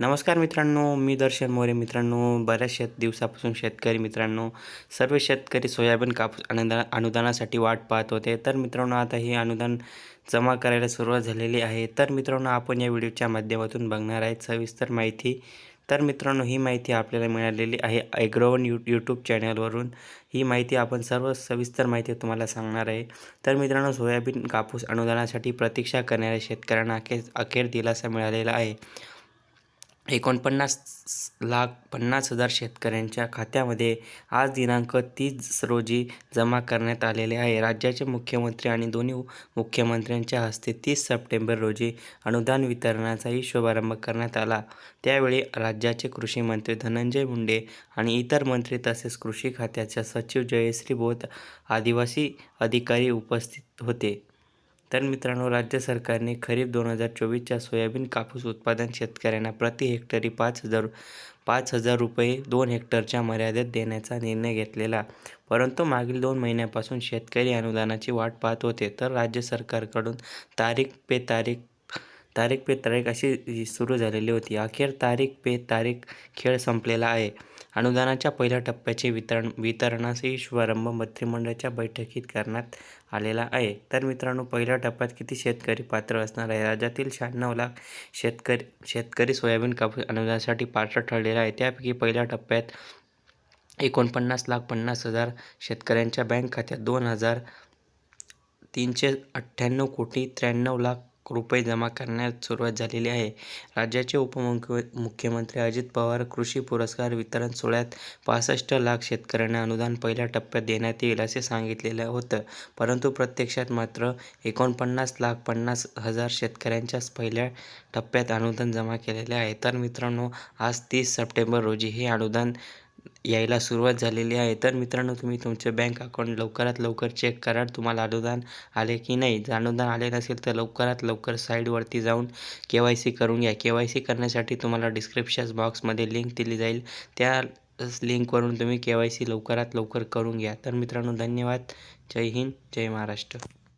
नमस्कार मित्रांनो मी दर्शन मोरे मित्रांनो. बऱ्याच शेत दिवसापासून शेतकरी मित्रांनो सर्व शेतकरी सोयाबीन कापूस अनुदान अनुदानासाठी वाट पाहत होते. तर मित्रांनो आता हे अनुदान जमा करायला सुरुवात झालेली आहे. तर मित्रांनो आपण या व्हिडिओच्या माध्यमातून बघणार आहेत सविस्तर माहिती. तर मित्रांनो ही माहिती आपल्याला मिळालेली आहे ॲग्रोवन यू यूट्यूब चॅनलवरून. ही माहिती आपण सर्व सविस्तर माहिती तुम्हाला सांगणार आहे. तर मित्रांनो सोयाबीन कापूस अनुदानासाठी प्रतीक्षा करणाऱ्या शेतकऱ्यांना अखेर अखेर दिलासा मिळालेला आहे. एकोणपन्नास लाख पन्नास हजार शेतकऱ्यांच्या खात्यामध्ये आज दिनांक तीस रोजी जमा करण्यात आलेले आहे. राज्याचे मुख्यमंत्री आणि दोन्ही मुख्यमंत्र्यांच्या हस्ते तीस सप्टेंबर रोजी अनुदान वितरणाचाही शुभारंभ करण्यात आला. त्यावेळी राज्याचे कृषी मंत्री धनंजय मुंडे आणि इतर मंत्री तसेच कृषी खात्याच्या सचिव जयश्री बोध आदिवासी अधिकारी उपस्थित होते. तर मित्रांनो राज्य सरकारने खरीप दोन हजार चोवीसच्या सोयाबीन कापूस उत्पादन शेतकऱ्यांना प्रति हेक्टरी पाच हजार पाच हजार रुपये दोन हेक्टरच्या मर्यादेत देण्याचा निर्णय घेतलेला. परंतु मागील दोन महिन्यापासून शेतकरी अनुदानाची वाट पाहत होते. तर राज्य सरकारकडून तारीख पे तारीख तारीख पे तारीख अशी सुरू झालेली होती. अखेर तारीख पे तारीख खेळ संपलेला आहे. अनुदानाच्या पहिल्या टप्प्याचे वितरण वितरणासही शुभारंभ मंत्रिमंडळाच्या बैठकीत करण्यात आलेला आहे. तर मित्रांनो पहिल्या टप्प्यात किती शेतकरी पात्र असणार आहे? राज्यातील शहाण्णव लाख शेतकरी शेतकरी सोयाबीन कापूस अनुदानासाठी पात्र ठरलेला आहे. त्यापैकी पहिल्या टप्प्यात एकोणपन्नास लाख पन्नास हजार शेतकऱ्यांच्या बँक खात्यात दोन हजार तीनशे अठ्ठ्याण्णव कोटी त्र्याण्णव लाख रुपये जमा करण्यास सुरुवात झालेली आहे. राज्याचे उपमुख्य मुख्यमंत्री अजित पवार कृषी पुरस्कार वितरण सोहळ्यात पासष्ट लाख शेतकऱ्यांना अनुदान पहिल्या टप्प्यात देण्यात येईल असे सांगितलेलं होतं. परंतु प्रत्यक्षात मात्र एकोणपन्नास लाख पन्नास हजार शेतकऱ्यांच्याच पहिल्या टप्प्यात अनुदान जमा केलेले आहे. तर मित्रांनो आज तीस सप्टेंबर रोजी हे अनुदान यायला सुरुवात झालेली आहे. तर मित्रांनो तुम्ही तुमचे बँक अकाउंट लवकरात लवकर चेक करा. तुम्हाला अनुदान आले की नाही? जर अनुदान आले नसेल तर लवकरात लवकर साईडवरती जाऊन के वाय सी करून घ्या. के वाय सी करण्यासाठी तुम्हाला डिस्क्रिप्शन बॉक्समध्ये लिंक दिली जाईल. त्या लिंकवरून तुम्ही के वाय सी लवकरात लवकर करून घ्या. तर मित्रांनो धन्यवाद. जय हिंद जय महाराष्ट्र.